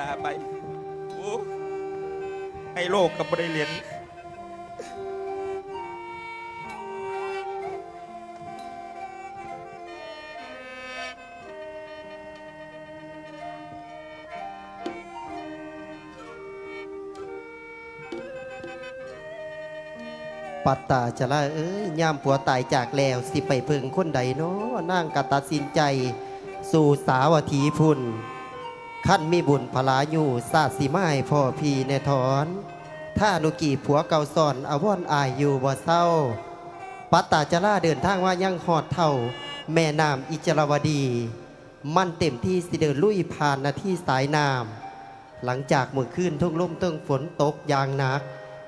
ลาไปโอ้ให้โลกกับบริเรียนปัตตาจะละเอ้ยยามผัวตายจากแล้วสิไปเพิงคนใดเนาะนางกตัดสินใจ สู่สาวถีพุ่น ขั้นมีบุญพลาอยู่ศาสสิไม้พ่อพีในถอน ถ้านุกีผัวเก่าสอนอาวอนอายอยู่บ่เศร้า ปัตตาจะล่าเดินทางว่ายังหอดเท่า แม่น้ำอิจรวดี มันเต็มที่สิเดินลุยผ่านนาที่สายน้ำหลังจากเมื่อคืนทุ่งล่มเติ้งฝนตกอย่างหนัก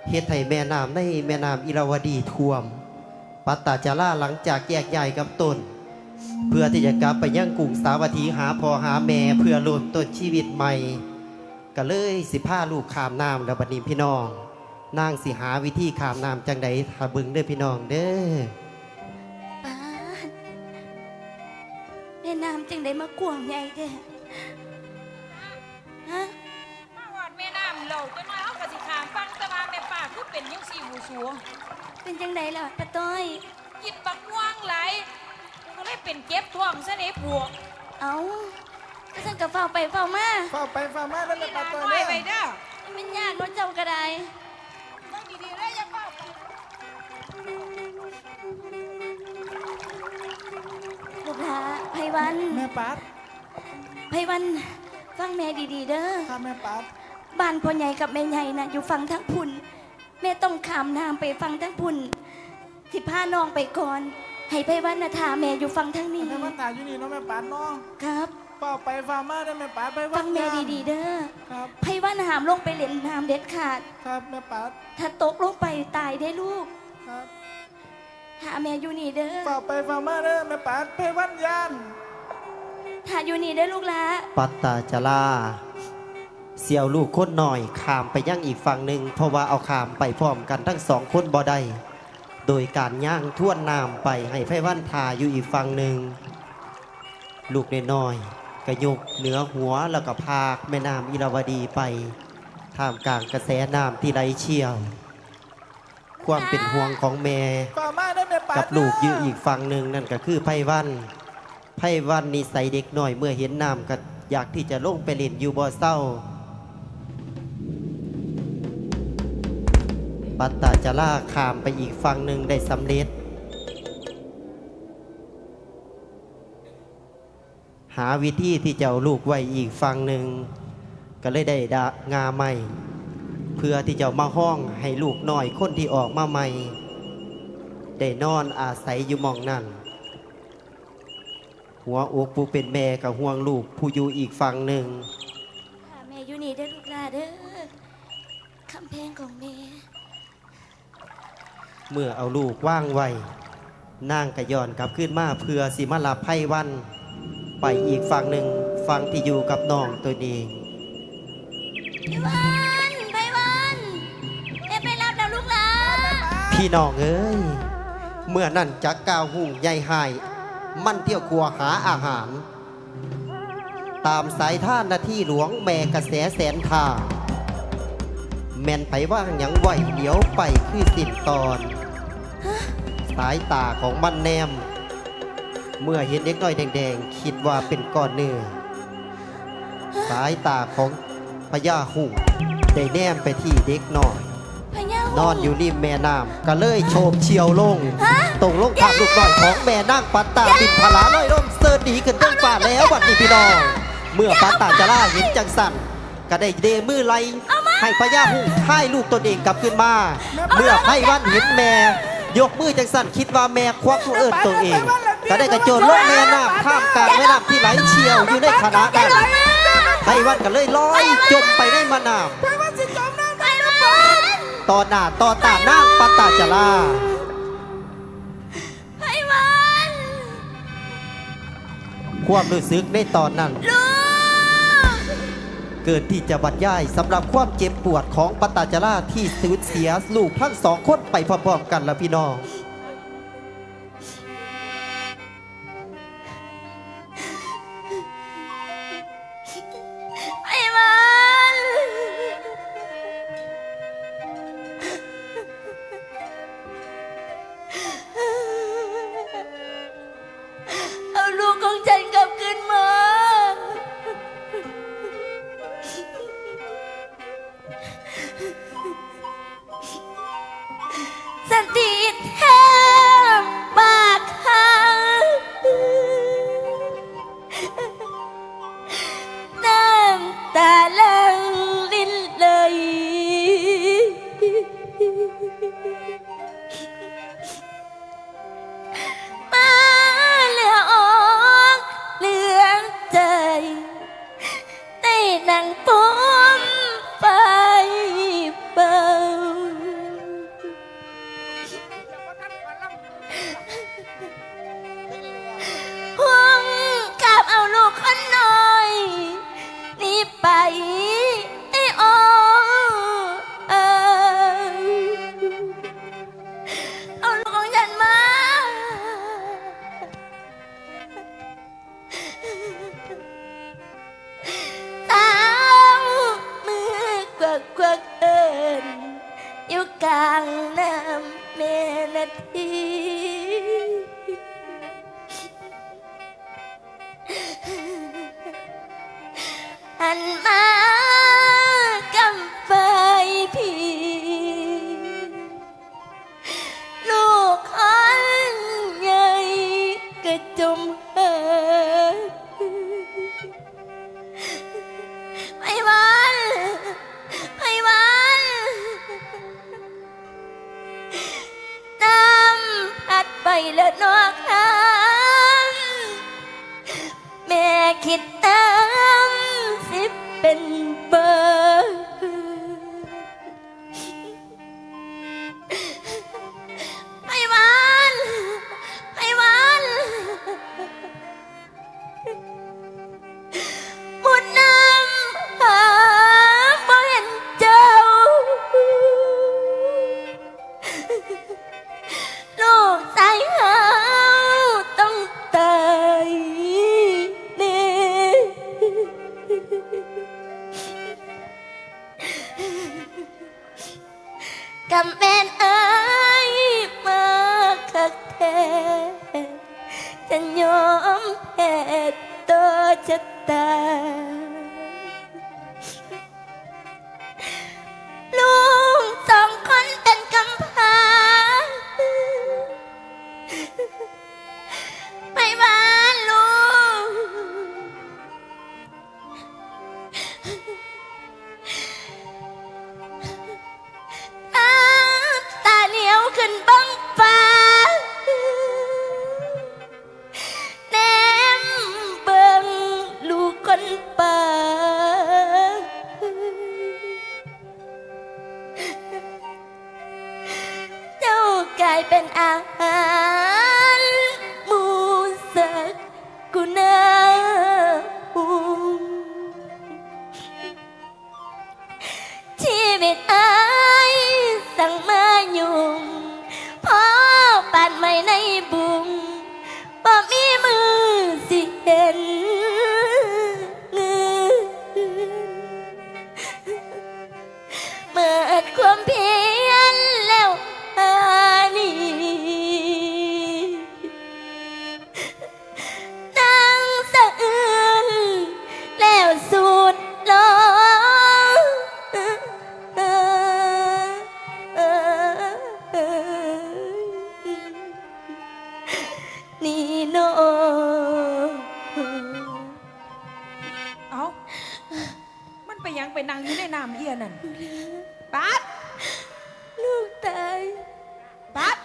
เฮ็ดให้แม่น้ำในแม่น้ำอิรวดีท่วม ปัตตาจราหลังจากแยกย้ายกับตน เพื่อที่จะกลับไปยังกรุงสาวัตถีหาพ่อหาแม่เพื่อเริ่มต้นชีวิตใหม่ ก็เลยสิพาลูกขามน้ำแล้วบัดนี้พี่น้องนางสิหาวิธีขามน้ำจังใดถ้าเบึงเด้อพี่น้องเด้อป้าดแม่น้ำจังได้มากวางใหญ่แท้ฮะมาหอดแม่น้ำเราจนมาเอากระสิขามฟังแตะวาแม่ป่าคือเป็นยังสี่หูสูงเป็นจังไดล่ะป้าต้อยกินปักม่วงไหล ก็เลยเป็นเก็บท้องซะเด้ผัวเอาก็ฉันกับเฝ้าไปเฝ้ามาฝ้าไปฝ้ามาแล้วนี่แม่ปลาลาตัวน้อยเนี่ยไปเด้อมันยากเน้องเจ้าก็ได้ต้องดีๆเลยอย่าเฝ้าไปลูกหลาไพวันแม่ปัดไพวัน ฟังแม่ดีๆเด้อครับแม่ปัดบ้านพ่อใหญ่กับแม่ใหญ่น่ะอยู่ฝั่งทั้งพุ่นแม่ต้องขามน้ำไปฟังทั้งพุ่นสิพาน้องไปก่อน ให้ไพวันน่ะถาแม่อยู่ฟังทั้งนี้ แม่ปัดถ่ายอยู่นี่เนาะแม่ปัดเนาะครับฝ้าไปฝ้ามาได้อแม่ปัดไปฟังแม่ดีๆเด้อครับ ไพวันหามลงไปเล่นน้ำเด็ดขาด ครับแม่ปัดถ้าตกลงไปตายได้ลูก ครับหาแม่อยู่นี่เด้อฝ้าไปฝ้ามาเด้อแม่ปัดไปวันยานถ้าอยู่นี่เด้อลูกหละปัตตาจาราเสี่ยวลูกคนหน่อยขามไปยังอีกฝั่งหนึ่งเพราะว่าเอาขามไปพร้อมกันทั้งสองคนบ่ได้ โดยการย่างท่วนน้ำไปให้ไพวันทาอยู่อีกฝั่งหนึ่ง ลูกน้อยกระยกเหนือหัวแล้วก็พากแม่น้ำอิราวดีไปท่ามกลางกระแสน้ำที่ไหลเชี่ยว ความเป็นห่วงของแม่กับลูกยืออีกฝั่งหนึ่งนั่นก็คือไพวันไพวันนิสัยเด็กน้อยเมื่อเห็นน้ำก็อยากที่จะลงไปเล่นอยู่บ่อเศร้า ปัตตาจะล่าข้ามไปอีกฝั่งหนึ่งได้สำเร็จ หาวิธีที่จะเอาลูกไว้อีกฝั่งหนึ่งก็เลยได้ดางาใหม่ เพื่อที่จะมาห้องให้ลูกน้อยคนที่ออกมาใหม่ ได้นอนอาศัยอยู่มองนั่นหัวอกผู้เป็นแม่กับห่วงลูกผู้อยู่อีกฝั่งหนึ่งแม่อยู่นี่เด้อลูกหละเด้อคำแพลงของแม่ เมื่อเอาลูกว่างไว้นางกระย้อนกลับขึ้นมาเพื่อสิมาลาไพ่วัน ไปอีกฝั่งหนึ่งฝั่งที่อยู่กับน้องตัวเองไพวันไพวันแม่ไปรับแล้วลูกหละพี่น้องเอ้ยเมื่อนั่นจักกาวหุ่งใหญ่หาย มันเที่ยวครัวหาอาหาร ตามสายท่านนาที่หลวงแม่กระแสแสนทา แม่นไปว่างหยังไหวเดี๋ยวไปคือสิ้นตอน สายตาของมันแนม เมื่อเห็นเด็กน้อยแดงๆ คิดว่าเป็นก้อนเนื้อ สายตาของพญาหุ่งได้แนมไปที่เด็กน้อย พญานอนอยู่ริมแม่น้ำก็เลยโฉบเฉียวลง ตรงลงทางลูกน้อยของแม่นั่งปัตตาบินพลาลอยร่มเสิร์ดีขึ้นต้นฟ้าแล้วบัดนี้พี่น้อง เมื่อปัตตาจะล่าเห็นจังสันก็ได้เดมือไล่ ให้พญาหุ่งท่ายลูกตนเองกลับขึ้นมาเมื่อไพวันเห็นแม่ ยกมือจังสันคิดว่าแม่ควักลูกเอิญตัวเอง ก็ได้กระโจนลงแม่น้ำข้ามกลางแม่น้ำที่ไหลเชี่ยวอยู่ในขณะนั้นไพวันก็เลยลอยจมไปในแม่น้ำไพวันต่อหน้าต่อตานั่งปัตตาจาราไพวันความรู้สึกในตอนนั้นลูก เกิดที่จะบรรยายสำหรับความเจ็บปวดของปตตาจาราที่สูญเสียลูกทั้งสองคนไปพร้อมๆกันละพี่น้อง ทีหันม แล้วนอกทา ก ไปยังไปนั่งอยู่ในน้ำเอียนั่นปัดลูกตายปัด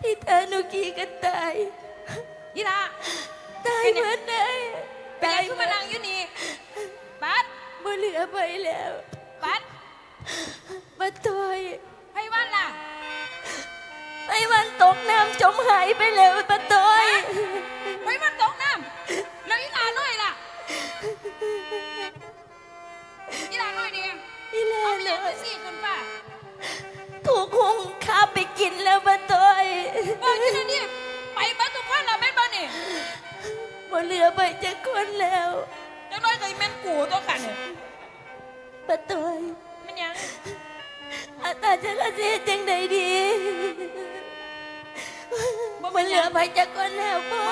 พี่เธอหนูกีก็ตายอีลาตายเหมือนได้ไปยังขึ้นมานั่งอยู่นี่ปัดบ่เหลือไปแล้วปัดมาตอยไพวันล่ะไอ้วันตกน้ำจมหายไปแล้วปะตอยไพวันตกน้ำแล้วอีลาน้อยล่ะ อีแลเอานเลี้ยงเลไปยสี่คนป่ะถูกหงข้าบไปกินแล้วปะตอยบอกที่นั่นนี่ไปบ้านทุกคนเราแม่นบ้านนี่บ่เหลือไปจากคนแล้วจังน้อยก็อีแม่นกูตัวกันเนี่ยปะตอยมันยังอาตาจะกระเสียจังใดดีมันเหลือไปจากคนแล้วพ่อ